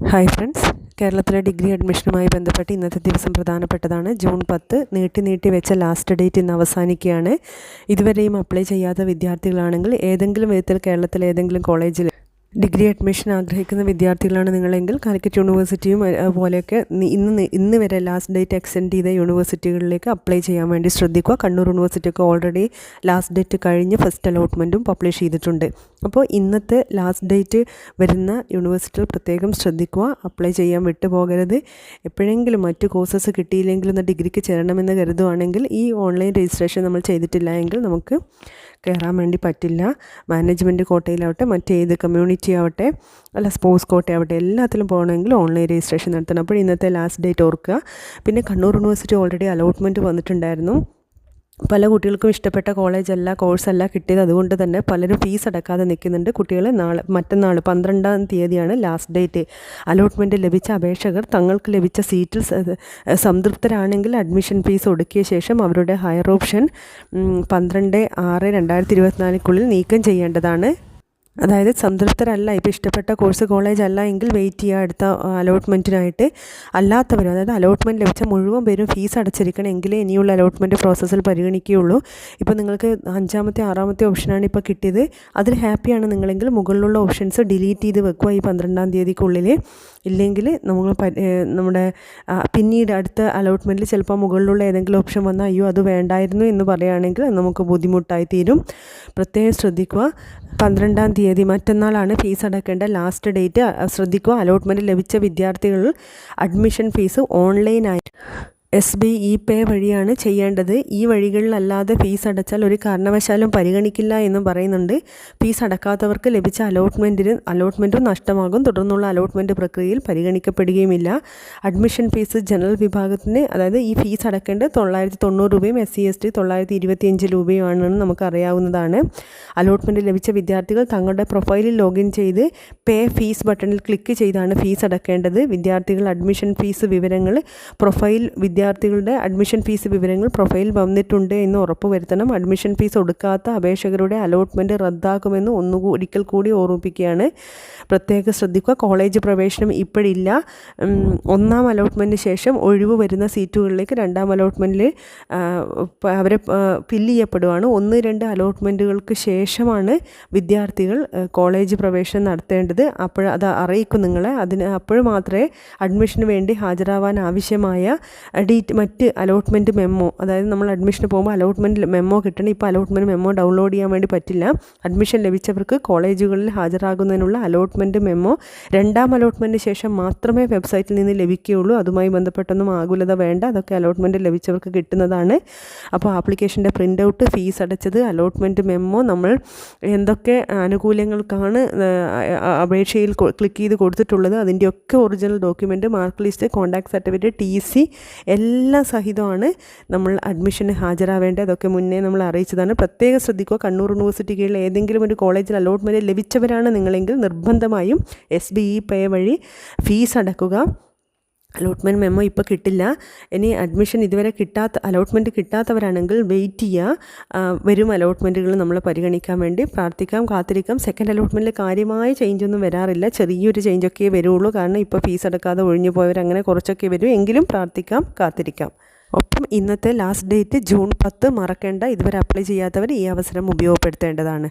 Hi friends കേരളത്തിലെ degree അഡ്മിഷനുമായി ബന്ധപ്പെട്ട് ഇന്നത്തെ ദിവസം പ്രധാനപ്പെട്ടതാണ്. ജൂൺ പത്ത് നീട്ടി നീട്ടി വെച്ച ലാസ്റ്റ് ഡേറ്റ് ഇന്ന് അവസാനിക്കുകയാണ്. ഇതുവരെയും അപ്ലൈ ചെയ്യാത്ത വിദ്യാർത്ഥികളാണെങ്കിൽ ഏതെങ്കിലും വിധത്തിൽ കേരളത്തിലെ ഏതെങ്കിലും കോളേജിൽ ഡിഗ്രി അഡ്മിഷൻ ആഗ്രഹിക്കുന്ന വിദ്യാർത്ഥികളാണ് നിങ്ങളെങ്കിൽ കാലിക്കറ്റ് യൂണിവേഴ്സിറ്റിയും പോലെയൊക്കെ ഇന്ന് ഇന്ന് വരെ ലാസ്റ്റ് ഡേറ്റ് എക്സ്റ്റെൻഡ് ചെയ്ത യൂണിവേഴ്സിറ്റികളിലേക്ക് അപ്ലൈ ചെയ്യാൻ വേണ്ടി ശ്രദ്ധിക്കുക. കണ്ണൂർ യൂണിവേഴ്സിറ്റിയൊക്കെ ഓൾറെഡി ലാസ്റ്റ് ഡേറ്റ് കഴിഞ്ഞ് ഫസ്റ്റ് അലോട്ട്മെന്റും പബ്ലിഷ് ചെയ്തിട്ടുണ്ട്. അപ്പോൾ ഇന്നത്തെ ലാസ്റ്റ് ഡേറ്റ് വരുന്ന യൂണിവേഴ്സിറ്റികൾ പ്രത്യേകം ശ്രദ്ധിക്കുക. അപ്ലൈ ചെയ്യാൻ വിട്ടുപോകരുത് എപ്പോഴെങ്കിലും മറ്റ് കോഴ്സസ് കിട്ടിയില്ലെങ്കിൽ ഒന്ന് ഡിഗ്രിക്ക് ചേരണമെന്ന് കരുതുവാണെങ്കിൽ ഈ ഓൺലൈൻ രജിസ്ട്രേഷൻ നമ്മൾ ചെയ്തിട്ടില്ല എങ്കിൽ നമുക്ക് കയറാൻ വേണ്ടി പറ്റില്ല. മാനേജ്മെന്റ് കോട്ടയിലാവട്ടെ മറ്റേത് കമ്മ്യൂണിറ്റി ആവട്ടെ അല്ല സ്പോർട്സ് കോട്ടയാവട്ടെ എല്ലാത്തിലും പോകണമെങ്കിൽ ഓൺലൈൻ രജിസ്ട്രേഷൻ നടത്തണം. അപ്പോൾ ഇന്നത്തെ ലാസ്റ്റ് ഡേറ്റ് ഓർക്കുക. പിന്നെ കണ്ണൂർ യൂണിവേഴ്സിറ്റി ഓൾറെഡി അലോട്ട്മെന്റ് വന്നിട്ടുണ്ടായിരുന്നു. പല കുട്ടികൾക്കും ഇഷ്ടപ്പെട്ട കോളേജല്ല കോഴ്സല്ല കിട്ടിയത്. അതുകൊണ്ട് തന്നെ പലരും ഫീസ് അടക്കാതെ നിൽക്കുന്നുണ്ട്. കുട്ടികൾ നാളെ മറ്റന്നാൾ പന്ത്രണ്ടാം തീയതിയാണ് ലാസ്റ്റ് ഡേറ്റ് അലോട്ട്മെന്റ് ലഭിച്ച അപേക്ഷകർ തങ്ങൾക്ക് ലഭിച്ച സീറ്റിൽ സംതൃപ്തരാണെങ്കിൽ അഡ്മിഷൻ ഫീസ് ഒടുക്കിയ ശേഷം അവരുടെ ഹയർ ഓപ്ഷൻ പന്ത്രണ്ട് ആറ് രണ്ടായിരത്തി ഇരുപത്തിനാലിക്കുള്ളിൽ നീക്കം ചെയ്യേണ്ടതാണ്. അതായത് സംതൃപ്തരല്ല ഇപ്പോൾ ഇഷ്ടപ്പെട്ട കോഴ്സ് കോളേജ് അല്ല എങ്കിൽ വെയിറ്റ് ചെയ്യുക അടുത്ത അലോട്ട്മെന്റിനായിട്ട് അല്ലാത്തവരും അതായത് അലോട്ട്മെന്റ് ലഭിച്ച മുഴുവൻ പേരും ഫീസ് അടച്ചിരിക്കണം എങ്കിലേ ഇനിയുള്ള അലോട്ട്മെന്റ് പ്രോസസ്സിൽ പരിഗണിക്കുകയുള്ളൂ. ഇപ്പോൾ നിങ്ങൾക്ക് അഞ്ചാമത്തെ ആറാമത്തെ ഓപ്ഷനാണ് ഇപ്പോൾ കിട്ടിയത്. അതിൽ ഹാപ്പിയാണ് നിങ്ങളെങ്കിൽ മുകളിലുള്ള ഓപ്ഷൻസ് ഡിലീറ്റ് ചെയ്ത് വെക്കുക ഈ പന്ത്രണ്ടാം തീയതിക്കുള്ളിൽ ഇല്ലെങ്കിൽ നമ്മൾ നമ്മുടെ പിന്നീട് അടുത്ത അലോട്ട്മെന്റിൽ ചിലപ്പോൾ മുകളിലുള്ള ഏതെങ്കിലും ഓപ്ഷൻ വന്നാൽ അയ്യോ അത് വേണ്ടായിരുന്നു എന്ന് പറയുകയാണെങ്കിൽ നമുക്ക് ബുദ്ധിമുട്ടായി തീരും. പ്രത്യേകം ശ്രദ്ധിക്കുക. പന്ത്രണ്ടാം തീയതി മറ്റന്നാളാണ് ഫീസ് അടക്കേണ്ട ലാസ്റ്റ് ഡേറ്റ് ശ്രദ്ധിക്കുക. അലോട്ട്മെന്റ് ലഭിച്ച വിദ്യാർത്ഥികൾ അഡ്മിഷൻ ഫീസ് ഓൺലൈനായിട്ട് എസ് ബി ഇ പേ വഴിയാണ് ചെയ്യേണ്ടത്. ഈ വഴികളിലല്ലാതെ ഫീസ് അടച്ചാൽ ഒരു കാരണവശാലും പരിഗണിക്കില്ല എന്നും പറയുന്നുണ്ട്. ഫീസ് അടക്കാത്തവർക്ക് ലഭിച്ച അലോട്ട്മെന്റിന് അലോട്ട്മെന്റും നഷ്ടമാകും. തുടർന്നുള്ള അലോട്ട്മെന്റ് പ്രക്രിയയിൽ പരിഗണിക്കപ്പെടുകയുമില്ല. അഡ്മിഷൻ ഫീസ് ജനറൽ വിഭാഗത്തിന് അതായത് ഈ ഫീസ് അടക്കേണ്ടത് തൊള്ളായിരത്തി തൊണ്ണൂറ് രൂപയും എസ് സി എസ് ടി തൊള്ളായിരത്തി ഇരുപത്തിയഞ്ച് രൂപയുമാണെന്ന് നമുക്കറിയാവുന്നതാണ്. അലോട്ട്മെന്റ് ലഭിച്ച വിദ്യാർത്ഥികൾ തങ്ങളുടെ പ്രൊഫൈലിൽ ലോഗിൻ ചെയ്ത് പേ ഫീസ് ബട്ടണിൽ ക്ലിക്ക് ചെയ്താണ് ഫീസ് അടക്കേണ്ടത്. വിദ്യാർത്ഥികൾ അഡ്മിഷൻ ഫീസ് വിവരങ്ങൾ പ്രൊഫൈൽ വിദ്യാ വിദ്യാർത്ഥികളുടെ അഡ്മിഷൻ ഫീസ് വിവരങ്ങൾ പ്രൊഫൈൽ വന്നിട്ടുണ്ട് എന്ന് ഉറപ്പുവരുത്തണം. അഡ്മിഷൻ ഫീസ് ഒടുക്കാത്ത അപേക്ഷകരുടെ അലോട്ട്മെന്റ് റദ്ദാക്കുമെന്ന് ഒന്നു ഒരിക്കൽ കൂടി ഓർമ്മിപ്പിക്കുകയാണ്. പ്രത്യേകം ശ്രദ്ധിക്കുക കോളേജ് പ്രവേശനം ഇപ്പോഴില്ല. ഒന്നാം അലോട്ട്മെന്റിന് ശേഷം ഒഴിവ് വരുന്ന സീറ്റുകളിലേക്ക് രണ്ടാം അലോട്ട്മെന്റിൽ അവരെ ഫില്ല് ചെയ്യപ്പെടുവാണ്. ഒന്ന് രണ്ട് അലോട്ട്മെന്റുകൾക്ക് ശേഷമാണ് വിദ്യാർത്ഥികൾ കോളേജ് പ്രവേശനം നടത്തേണ്ടത്. അപ്പോൾ അത് അറിയിക്കും നിങ്ങളെ. അതിന് അപ്പോൾ മാത്രമേ അഡ്മിഷന് വേണ്ടി ഹാജരാവാൻ ആവശ്യമായ ഡീറ്റ് മറ്റ് അലോട്ട്മെന്റ് മെമ്മോ അതായത് നമ്മൾ അഡ്മിഷന് പോകുമ്പോൾ അലോട്ട്മെന്റ് മെമ്മോ കിട്ടണം. ഇപ്പോൾ അലോട്ട്മെന്റ് മെമ്മോ ഡൗൺലോഡ് ചെയ്യാൻ വേണ്ടി പറ്റില്ല. അഡ്മിഷൻ ലഭിച്ചവർക്ക് കോളേജുകളിൽ ഹാജരാകുന്നതിനുള്ള അലോട്ട്മെന്റ് മെമ്മോ രണ്ടാം അലോട്ട്മെന്റിന് ശേഷം മാത്രമേ വെബ്സൈറ്റിൽ നിന്ന് ലഭിക്കുകയുള്ളൂ. അതുമായി ബന്ധപ്പെട്ടൊന്നും ആകുലത വേണ്ട. അതൊക്കെ അലോട്ട്മെന്റ് ലഭിച്ചവർക്ക് കിട്ടുന്നതാണ്. അപ്പോൾ ആപ്ലിക്കേഷന്റെ പ്രിന്റ് ഔട്ട് ഫീസ് അടച്ചത് അലോട്ട്മെന്റ് മെമ്മോ നമ്മൾ എന്തൊക്കെ ആനുകൂല്യങ്ങൾക്കാണ് അപേക്ഷയിൽ ക്ലിക്ക് ചെയ്ത് കൊടുത്തിട്ടുള്ളത് അതിന്റെയൊക്കെ original document mark list conduct certificate T C എല്ലാം സഹിതമാണ് നമ്മൾ അഡ്മിഷന് ഹാജരാവേണ്ടത്. അതൊക്കെ മുന്നേ നമ്മൾ അറിയിച്ചതാണ്. പ്രത്യേകം ശ്രദ്ധിക്കുക. കണ്ണൂർ യൂണിവേഴ്സിറ്റി കീഴിൽ ഏതെങ്കിലും ഒരു കോളേജിൽ അലോട്ട്മെന്റ് ലഭിച്ചവരാണ് നിങ്ങളെങ്കിൽ നിർബന്ധമായും എസ് ബി ഇ പേ വഴി ഫീസ് അടക്കുക. അലോട്ട്മെന്റ് മെമ്മോ ഇപ്പോൾ കിട്ടില്ല. ഇനി അഡ്മിഷൻ ഇതുവരെ കിട്ടാത്ത അലോട്ട്മെന്റ് കിട്ടാത്തവരാണെങ്കിൽ വെയിറ്റ് ചെയ്യുക വരും അലോട്ട്മെന്റുകൾ നമ്മൾ പരിഗണിക്കാൻ വേണ്ടി. പ്രാർത്ഥിക്കാം കാത്തിരിക്കാം. സെക്കൻഡ് അലോട്ട്മെന്റിൽ കാര്യമായ ചേഞ്ചൊന്നും വരാറില്ല. ചെറിയൊരു ചേഞ്ചൊക്കെ വരുള്ളൂ. കാരണം ഇപ്പോൾ ഫീസ് അടക്കാതെ ഒഴിഞ്ഞു പോയവർ അങ്ങനെ കുറച്ചൊക്കെ വരും. എങ്കിലും പ്രാർത്ഥിക്കാം കാത്തിരിക്കാം. ഒപ്പം ഇന്നത്തെ ലാസ്റ്റ് ഡേറ്റ് ജൂൺ പത്ത് മറക്കേണ്ട. ഇതുവരെ അപ്ലൈ ചെയ്യാത്തവർ ഈ അവസരം ഉപയോഗപ്പെടുത്തേണ്ടതാണ്.